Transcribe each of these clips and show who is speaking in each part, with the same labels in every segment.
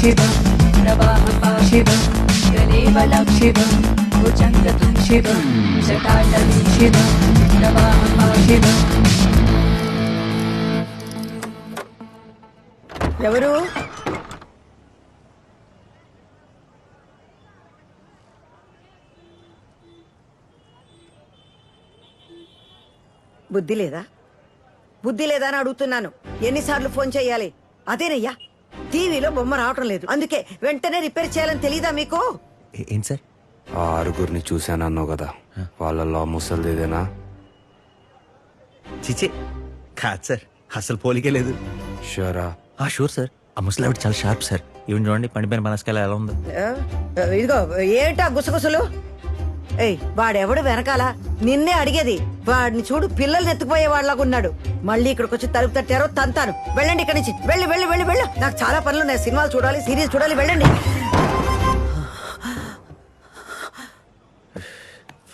Speaker 1: శివం ప్రవాహపాశివం గలేవలం శివం భుజంగతుం శివం శటాటవీ శివం.
Speaker 2: ఎవరు? బుద్ధి లేదా? బుద్ధి లేదా అని అడుగుతున్నాను. ఎన్నిసార్లు ఫోన్ చేయాలి? అదేనయ్యా టీవీలో బొమ్మ రావటం లేదు. అందుకే వెంటనే రిపేర్ చేయాలని తెలీదా మీకు?
Speaker 3: ఏ- సార్?
Speaker 4: ఆ ఆరుగురిని చూశానన్నావు కదా. వాళ్ళల్లో ఆ ముసలిదేనా
Speaker 3: చిచి కాదు సార్ అసలు పోలికే లేదు.
Speaker 4: షూరా?
Speaker 3: ఆ షూర్ సార్. ఆ ముసలావిడ చాలా షార్ప్ సార్. ఈవెన్ చూడండి పండిపోయిన మనస్కాల ఎలా ఉందో.
Speaker 2: ఇదిగో ఏంటా గుసగుసలు? ఏయ్ వాడెవడు వెనకాల? నిన్నే అడిగేది. వాడిని చూడు పిల్లల్ని ఎత్తుకుపోయే వాళ్ళగా ఉన్నాడు. మళ్ళీ ఇక్కడికి వచ్చి తలుపు తట్టారో తంతాను. వెళ్ళండి ఇక్కడి నుంచి. వెళ్ళి వెళ్ళి వెళ్ళి వెళ్ళు. నాకు చాలా పనులు ఉన్నాయి. సినిమాలు చూడాలి సీరియల్ చూడాలి వెళ్ళండి.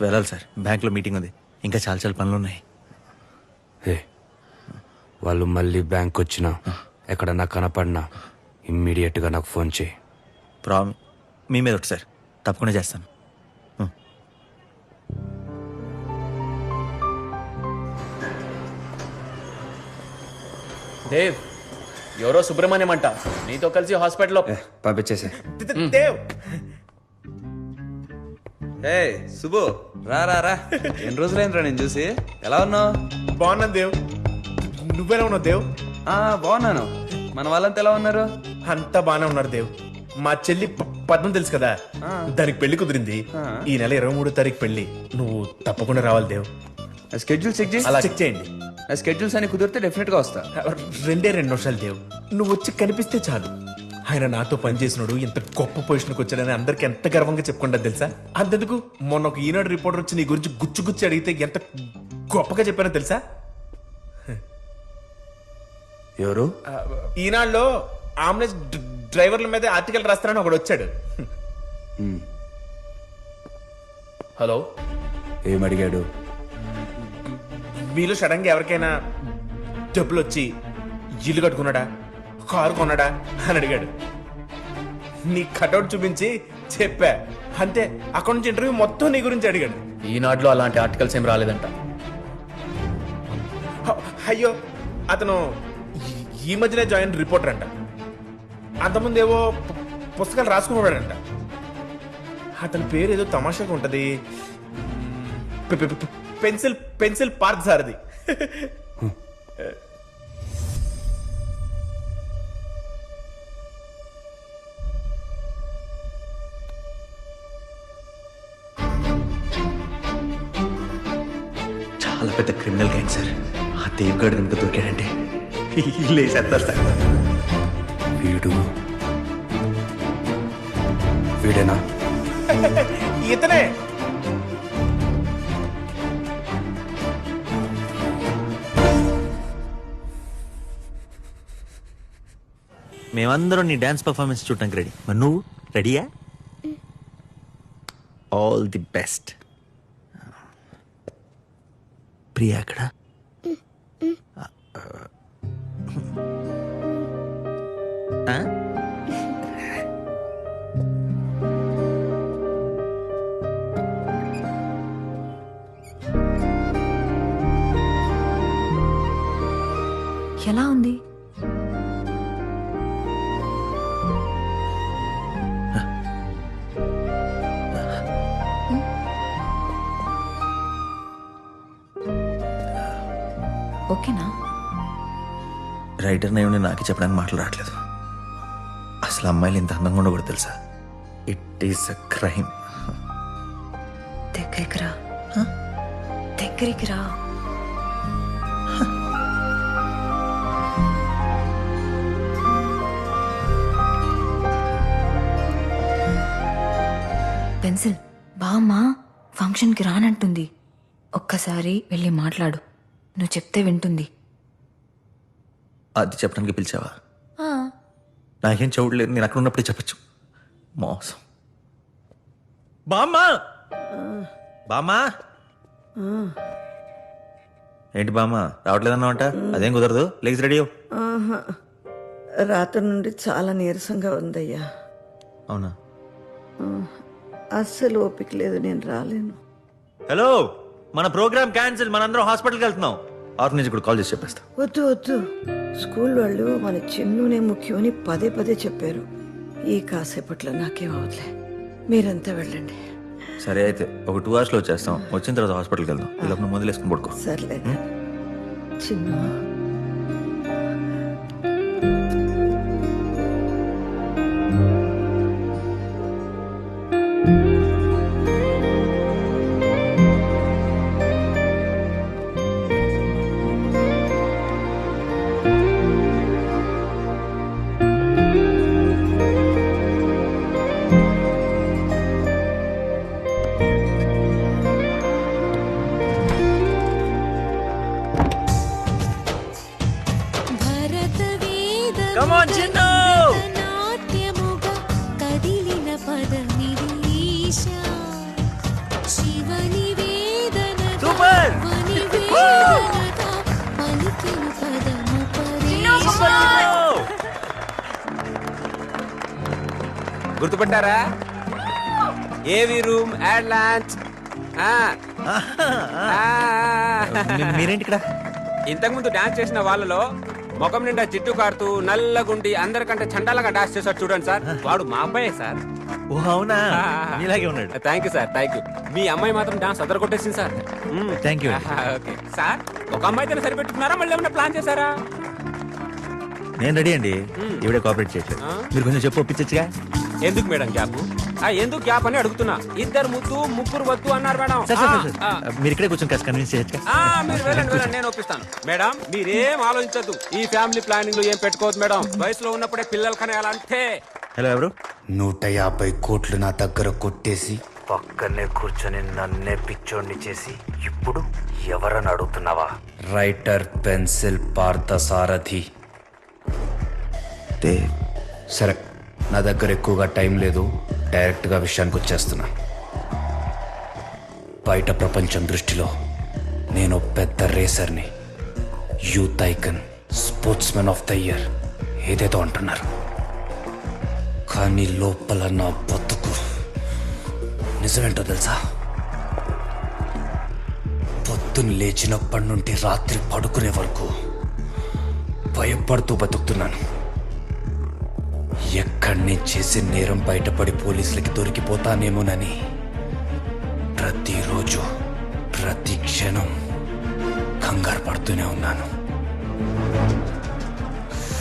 Speaker 3: వెళ్ళాలి సార్. బ్యాంక్లో మీటింగ్ ఉంది. ఇంకా చాలా చాలా పనులు ఉన్నాయి.
Speaker 4: ఏ వాళ్ళు మళ్ళీ బ్యాంక్ వచ్చినా ఎక్కడన్నా కనపడినా ఇమ్మీడియట్గా నాకు ఫోన్ చేయి.
Speaker 3: ప్రాబ్లం మీ మీద ఒకటి సార్. తప్పకుండా చేస్తాను.
Speaker 5: దేవ్ ఎవరో సుబ్రహ్మణ్యం అంట. నీతో కలిసి హాస్పిటల్లో
Speaker 4: పంపించేసే.
Speaker 5: దేవ్.
Speaker 6: ఏ సుబు రా రా రా. ఎన్ని రోజులైందిరా నేను చూసి? ఎలా ఉన్నావు?
Speaker 5: బాగున్నాను దేవ్. నువ్వెలా ఉన్నావు దేవ్?
Speaker 6: ఆ బాగున్నాను. మన వాళ్ళంతా ఎలా ఉన్నారు?
Speaker 5: అంతా బాగానే ఉన్నారు దేవ్. మా చెల్లి పద్మం తెలుసు కదా? దానికి పెళ్ళి కుదిరింది. ఈ నెల ఇరవై మూడో తారీఖు పెళ్ళి. నువ్వు తప్పకుండా రావాలి దేవ్.
Speaker 6: ఆ స్కెడ్యూల్ చెక్ చేసి
Speaker 5: చెక్ చేయండి.
Speaker 6: ఆ స్కెడ్యూల్స్ అని కుదిరితే డెఫినెట్గా వస్తా.
Speaker 5: రెండే రెండు నిమిషాలు దేవ్ నువ్వు వచ్చి కనిపిస్తే చాలు. ఆయన నాతో పనిచేసినాడు ఇంత గొప్ప పొజిషన్కి వచ్చాడని అందరికి ఎంత గర్వంగా చెప్పుకుంటా తెలుసా? అంతెందుకు? మొన్న ఒక ఈనాడు రిపోర్టర్ వచ్చి నీ గురించి గుచ్చి గుచ్చి అడిగితే ఎంత గొప్పగా చెప్పానో తెలుసా?
Speaker 4: ఎవరు?
Speaker 5: ఆ, ఈనాడులో ఆంబులెన్స్ డ్ర- డ్రైవర్ల మీద ఆర్టికల్ రాస్తానని ఒకడు వచ్చాడు. హలో?
Speaker 4: ఏమడిగాడు
Speaker 5: మీలో సడన్గా ఎవరికైనా డబ్బులు వచ్చి ఇల్లు కట్టుకున్నాడా? కారు కొన్నాడా? అని అడిగాడు. నీ కటౌట్ చూపించి చెప్పా. అంతే అక్కడ నుంచి ఇంటర్వ్యూ మొత్తం నీ గురించి అడిగాడు.
Speaker 7: ఈనాడులో అలాంటి ఆర్టికల్స్ ఏం రాలేదంట.
Speaker 5: అయ్యో అతను ఈ- మధ్యనే జాయిన్ రిపోర్టర్ అంట. అంతకుముందు ఏవో పుస్తకాలు రాసుకున్నాడంట అతని పేరు ఏదో తమాషాగా ఉంటది. పెన్సిల్ పెన్సిల్ పార్క్ సారది.
Speaker 3: చాలా పెద్ద క్రిమినల్ గ్యాంగ్ సార్. ఆ దేవ్గాడు కనుక దొరికాడంటే లేసేస్తారు సార్.
Speaker 4: వీడు వీడేనా?
Speaker 5: ఇతనే.
Speaker 3: మేమందరం నీ డాన్స్ పర్ఫార్మెన్స్ చూడటానికి రెడీ మరి నువ్వు రెడీయా ఆల్ ది బెస్ట్ ప్రియా అక్కడ
Speaker 1: ఎలా ఉంది?
Speaker 3: రైటర్ నయ్యుండి నాకే చెప్పడానికి మాట్లాడట్లేదు అసలు అమ్మాయిలు ఇంత అందంగా ఉండకూడదు తెలుసా? ఇట్ ఈస్ అ క్రైమ్
Speaker 1: దగ్గరికి రా. దగ్గరికి రా. పెన్సిల్ బామ్మ ఫంక్షన్కి రానంటుంది. ఒక్కసారి వెళ్ళి మాట్లాడు. నువ్వు చెప్తే వింటుంది.
Speaker 3: అది చెప్పడానికి పిలిచావా? నాకేం చూడలేదు నేను అక్కడ ఉన్నప్పుడే చెప్పచ్చు. మోసం. బామ్మా! బామ్మా! ఏంటి బామ్మ రావట్లేదన్నావంట అదేం కుదరదు? Legs ready.
Speaker 2: రాత్రి నుండి చాలా నీరసంగా ఉందయ్యా.
Speaker 3: అవునా?
Speaker 2: అస్సలు ఓపిక లేదు నేను రాలేను.
Speaker 3: హలో! మన ప్రోగ్రామ్ క్యాన్సిల్ మనందరం హాస్పిటల్కి వెళ్తున్నాం. నుంచి కూడా కాల్ చేసి చెప్పేస్తా.
Speaker 2: వద్దు వద్దు. స్కూల్ వాళ్ళు మన చిన్నునే ముఖ్యమని పదే పదే చెప్పారు. ఈ కాసేపట్లో నాకేం అవట్లే. మీరంతా వెళ్ళండి.
Speaker 3: సరే అయితే ఒక టూ అవర్స్లో వచ్చేస్తాం. వచ్చిన తర్వాత హాస్పిటల్కి వెళ్దాం. ఈ లోపల మందులు వేసుకుని పడుకో.
Speaker 2: సర్లే. చిన్ను.
Speaker 4: గుర్తుపట్టారా? ఏవి రూమ్ యాడ్ లాంచ్.
Speaker 3: మీ- మీరేంటి ఇక్కడ
Speaker 4: ఇంతకు ముందు డాన్స్ చేసిన వాళ్ళలో ముఖం నిండా జిట్టు కారుతూ నల్లగుండి అందరికంటే చండాలంగా డాన్స్ చేశాడు చూడండి సార్. వాడు మా అబ్బాయే సార్.
Speaker 3: ఓ అవునా? ఇలాగే ఉన్నాడు.
Speaker 4: Thank you sir thank you మీ అమ్మాయి మాత్రం డాన్స్ అదర కొట్టేసింది సార్
Speaker 3: you.
Speaker 4: ఆహా, ఓకే. సార్ ఒక అమ్మాయితో సరిపెట్టుకున్నారా? మళ్ళీ ఏమైనా ప్లాన్ చేశారా?
Speaker 3: నేను రెడీ అండి. ఇవిడే కోఆపరేట్ చేయట్లేదు మీరు కొంచెం చెప్పు ఒప్పించచ్చుగా?
Speaker 4: ఎందుకు మేడం గ్యాప్? ఆ, ఎందుకు గ్యాప్ అని అడుగుతున్నా. ఇద్దరు ముద్దు ముగ్గురు వద్దు అన్నారు మేడం.
Speaker 3: సార్ సార్,
Speaker 4: ఆ,
Speaker 3: సార్,
Speaker 4: ఆ.
Speaker 3: సార్. మీరు ఇక్కడే కూర్చొని కాస్త కన్విన్స్ చేయొచ్చుగా?
Speaker 4: ఆ, మీరు వెళ్ళండి వెళ్ళండి నేను ఒప్పిస్తాను. మేడం మీరేం ఆలోచించద్దు. ఈ ఫ్యామిలీ ప్లానింగ్లో ఏం పెట్టుకోవద్దు మేడం. వయసులో ఉన్నప్పుడే పిల్లలు కనేయాలంటే.
Speaker 3: హలో ఎవరు?
Speaker 4: నూట యాభై కోట్లు నా దగ్గర కొట్టేసి పక్కనే కూర్చొని నన్నే పిచ్చోడిని చేసి ఇప్పుడు ఎవరని అడుగుతున్నావా? రైటర్ పెన్సిల్ పార్థ సారథి
Speaker 3: దే
Speaker 4: సరే నా దగ్గర ఎక్కువగా టైం లేదు డైరెక్ట్గా విషయానికి వచ్చేస్తున్నా. బయట ప్రపంచం దృష్టిలో నేను పెద్ద రేసర్ని. Youth icon sportsman of the year ఏదేదో అంటున్నారు. కానీ లోపల నా బతుకు నిజమేంటో తెలుసా? పొద్దున్న లేచినప్పటి నుండి రాత్రి పడుకునే వరకు భయపడుతూ బతుకుతున్నాను. ఎక్కడిని చేసి నేరం బయటపడి పోలీసులకి దొరికిపోతానేమోనని. ప్రతిరోజు ప్రతి క్షణం కంగారు పడుతూనే ఉన్నాను.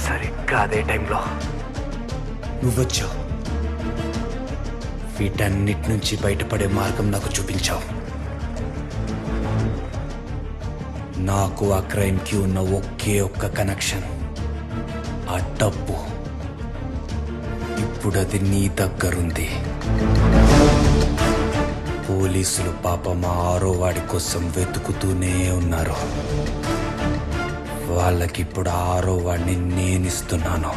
Speaker 4: సరిగ్గా అదే టైంలో నువ్వొచ్చావు. వీటన్నిటి నుంచి బయటపడే మార్గం నాకు చూపించావు. నాకు ఆ క్రైమ్కి ఉన్న ఒకే ఒక్క కనెక్షన్. ఆ డబ్బు ఇప్పుడు అది నీ దగ్గరుంది. పోలీసులు పాప మా ఆరో వాడి కోసం వెతుకుతూనే ఉన్నారు. వాళ్ళకి ఇప్పుడు ఆరో వాడిని నేనిస్తున్నాను.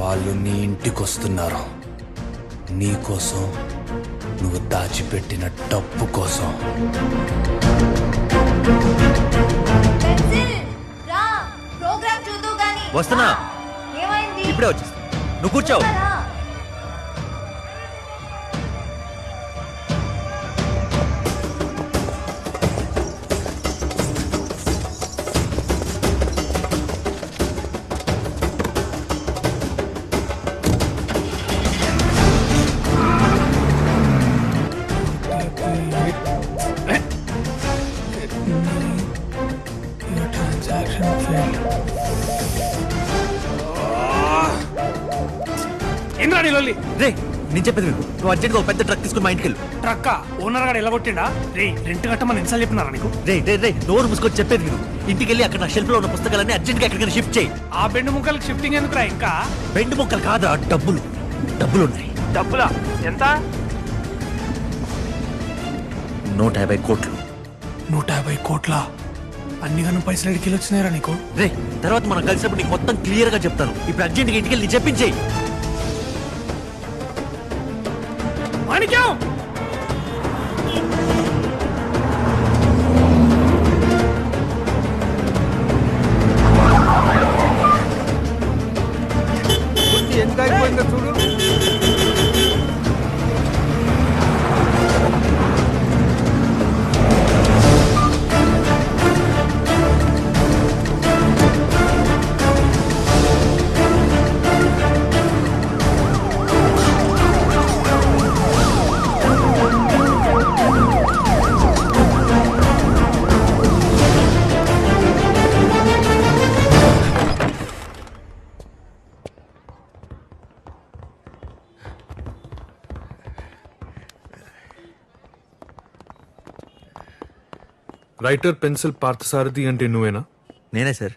Speaker 4: వాళ్ళు నీ ఇంటికి వస్తున్నారు నీ కోసం నువ్వు దాచిపెట్టిన డబ్బు కోసం.
Speaker 3: వస్తున్నా.
Speaker 8: ఏమైంది?
Speaker 3: ఇప్పుడే వచ్చేస్తా. నువ్వు కూర్చోవు
Speaker 9: నీ లొల్లి.
Speaker 3: రే నేను చెప్పేది. నువ్వు అర్జెంట్గా ఒక పెద్ద ట్రక్ తీసుకుని మా ఇంటికి వెళ్ళు.
Speaker 9: ట్రక్క? ఓనర్ గారు ఎలా కొట్టిండా రే రెంట్ కట్టమని ఎన్నిసార్లు చెప్పినారా నీకు?
Speaker 3: రే రే రే నోరు మూసుకొని చెప్పేది విను. ఇంటికి వెళ్ళి అక్కడ షెల్ఫ్లో ఉన్న పుస్తకాలన్నీ అర్జెంట్గా ఎక్కడికైనా షిఫ్ట్ చేయి.
Speaker 9: ఆ బెండు ముక్కలకి షిఫ్టింగ్ ఎందుకురా ఇంకా?
Speaker 3: బెండు మొక్కలు కాదా? డబ్బులు. డబ్బులు ఉన్నాయి
Speaker 9: డబ్బులా? ఎంత?
Speaker 3: నూట యాభై కోట్లు.
Speaker 9: నూట యాభై కోట్ల? అన్ని గనం పైసలు ఎడికి వచ్చినాయిరా నీకు.
Speaker 3: రే తర్వాత మనం కలిసినప్పుడు నీకు మొత్తం క్లియర్గా చెప్తాను. ఇప్పుడు అర్జెంట్గా ఇంటికి వెళ్ళి చెప్పించేయి
Speaker 9: మాణిక్యం! ఎందుకు అయిపోయిందో చూడు. రైటర్ పెన్సిల్ పార్థసారథి అంటే నువ్వేనా?
Speaker 3: నేనే సార్.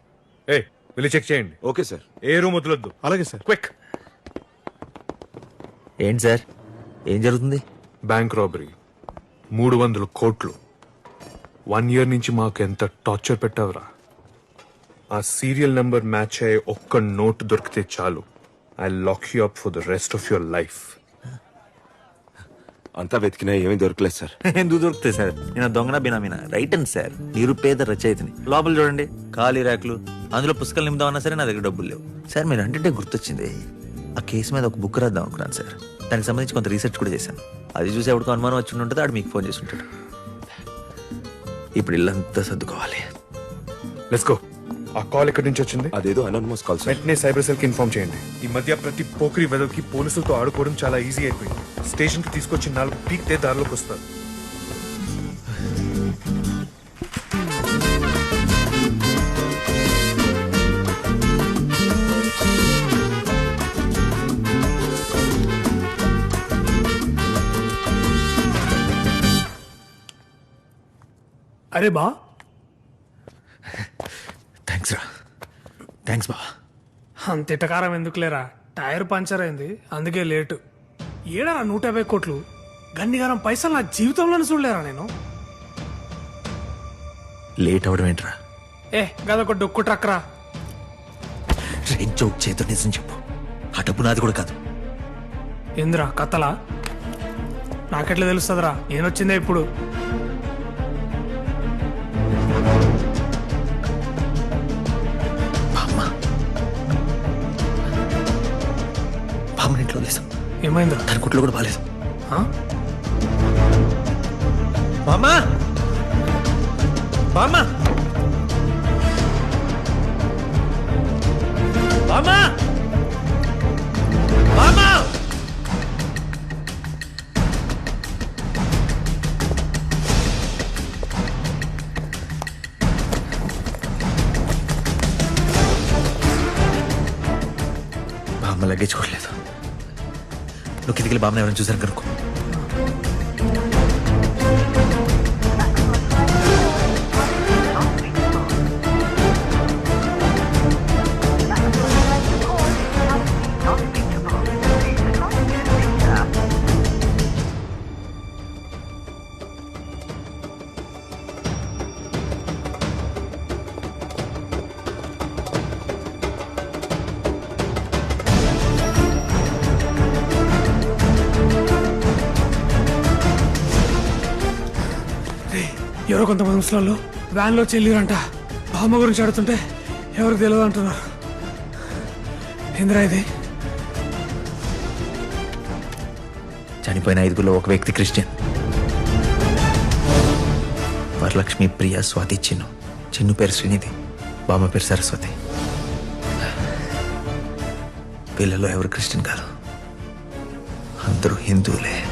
Speaker 9: ఏ వెళ్ళి చెక్ చేయండి.
Speaker 5: Okay sir.
Speaker 9: ఏ రూమ్ వదలొద్దు.
Speaker 5: అలాగే సార్.
Speaker 9: క్విక్.
Speaker 3: ఏంటి సార్? ఏం జరుగుతుంది?
Speaker 9: Bank robbery. మూడు వందల కోట్లు. వన్ ఇయర్ నుంచి మాకు ఎంత టార్చర్ పెట్టావురా? ఆ సీరియల్ నెంబర్ మ్యాచ్ అయ్యే ఒక్క నోట్ దొరికితే చాలు. I lock you up for the rest of your life.
Speaker 5: అంతా వెతికినా ఏమీ దొరకలేదు సార్.
Speaker 3: ఎందుకు దొరుకుతాయి సార్? నేను దొంగన బినామీనా రైటన్ సార్. నిరుపేద రచయితని. లోపల చూడండి ఖాళీ ర్యాకులు అందులో పుస్తకాలు నింపుదామన్నా సరే నా దగ్గర డబ్బులు లేవు. సార్ మీరు అంటే గుర్తొచ్చింది. ఆ కేసు మీద ఒక బుక్ రాద్దాం అనుకున్నాను సార్. దానికి సంబంధించి కొంత రీసెర్చ్ కూడా చేశాను. అది చూసి ఎవరికి అనుమానం వచ్చి ఉంటుంది ఆడు మీకు ఫోన్ చేసి ఉంటాడు. ఇప్పుడు ఇల్లంతా సర్దుకోవాలి.
Speaker 9: లెట్స్ గో ఆ కాల్ ఎక్కడి నుంచి వచ్చింది?
Speaker 5: అదేదో అనోనమస్ కాల్ సార్
Speaker 9: వెంటనే సైబర్ సెల్కి ఇన్ఫార్మ్ చేయండి. ఈ మధ్య ప్రతి పోకిరి వెదవికి పోలీసులతో ఆడుకోవడం చాలా ఈజీ అయిపోయింది. స్టేషన్కి తీసుకొచ్చి నాలుగు పీక్తే దారిలోకి వస్తారు.
Speaker 7: అరే బా
Speaker 3: థ్యాంక్స్ రా థ్యాంక్స్ బా
Speaker 7: అంత ఇటకారం ఎందుకులేరా? టైర్ పంచర్ అయింది. అందుకే లేటు. ఏడారా నూట యాభై కోట్లు? గన్నిగారం పైసలు నా జీవితంలోనే చూడలేరా నేను?
Speaker 3: లేట్ అవడం ఏంట్రా?
Speaker 7: ఏ గదొక డొక్కు ట్రక్ రా.
Speaker 3: జోక్ చేతో నిజం చెప్పు. ఆ డబ్బు నాది కూడా కాదు.
Speaker 7: ఏందిరా కథలా? నాకెట్లా తెలుస్తుందిరా? నేనొచ్చిందే ఇప్పుడు. ఏమైందిరా
Speaker 3: దాని కుట్లు కూడా బాగాలేదు
Speaker 7: ఆ?
Speaker 3: బామ్మ! నువ్వు ఎవరైనా చూసారు కనుక్కో.
Speaker 7: ఎవరో కొంతమంది ముసలాళ్ళు. వ్యాన్లో చెల్లిరంట. బామ్మ గురించి ఆడుతుంటే ఎవరికి తెలియదు అంటున్నారు. ఏందిరా ఇది.
Speaker 3: చనిపోయిన ఐదుగురులో ఒక వ్యక్తి క్రిస్టియన్. వరలక్ష్మి ప్రియ స్వాతి చిన్ను. చిన్ను పేరు శ్రీనిధి బామ్మ పేరు సరస్వతి. వీళ్ళలో ఎవరు క్రిస్టియన్ కాదు. అందరూ హిందువులే.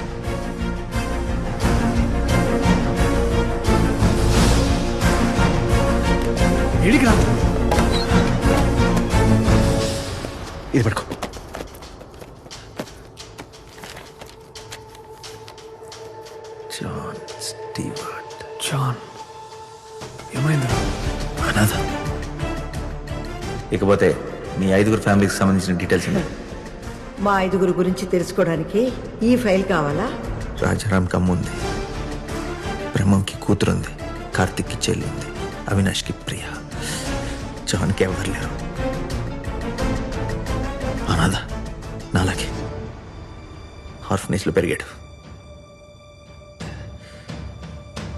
Speaker 7: ఏడికి రా.
Speaker 3: ఇది పట్టుకో. John Stewart.
Speaker 7: జాన్ ఏమైందిరా
Speaker 3: అనాథ. ఇకపోతే మీ ఐదుగురు ఫ్యామిలీకి సంబంధించిన డీటెయిల్స్ ఉన్నాయి
Speaker 2: మా ఐదుగురు గురించి తెలుసుకోవడానికి ఈ ఫైల్ కావాలా?
Speaker 3: రాజారాం కమ్మ ఉంది బ్రహ్మంకి కూతురుంది. కార్తిక్కి చెల్లి ఉంది అవినాష్కి ప్రియ. జాన్కి ఎవరు లేరు? అనాథ నాలాగే. ఆర్ఫనేజ్లో పెరిగాడు.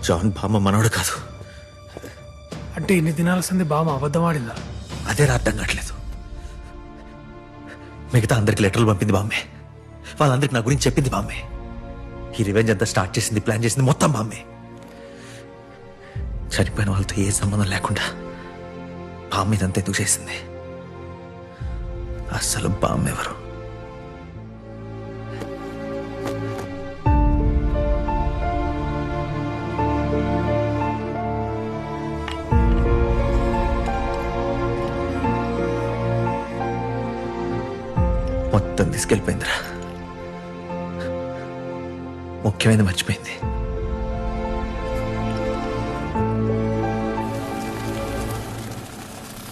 Speaker 3: జాన్ బామ్మ మనవడు కాదు.
Speaker 7: అంటే ఇన్ని దినాల సంది బామ్మ అబద్ధం ఆడిందా?
Speaker 3: అదే అర్థం కావట్లేదు. మిగతా అందరికి లెటర్లు పంపింది బామ్మే. వాళ్ళందరికి నా గురించి చెప్పింది బామ్మే. ఈ రివెంజ్ అంతా స్టార్ట్ చేసింది ప్లాన్ చేసింది మొత్తం బామ్మే. చనిపోయిన వాళ్ళతో ఏ సంబంధం లేకుండా. బామ్మ ఇదంతా ఎందుకు చేసింది? అస్సలు బామ్మ ఎవరు మొత్తం తీసుకెళ్ళిపోయిందిరా. ముఖ్యమైనది మర్చిపోయింది.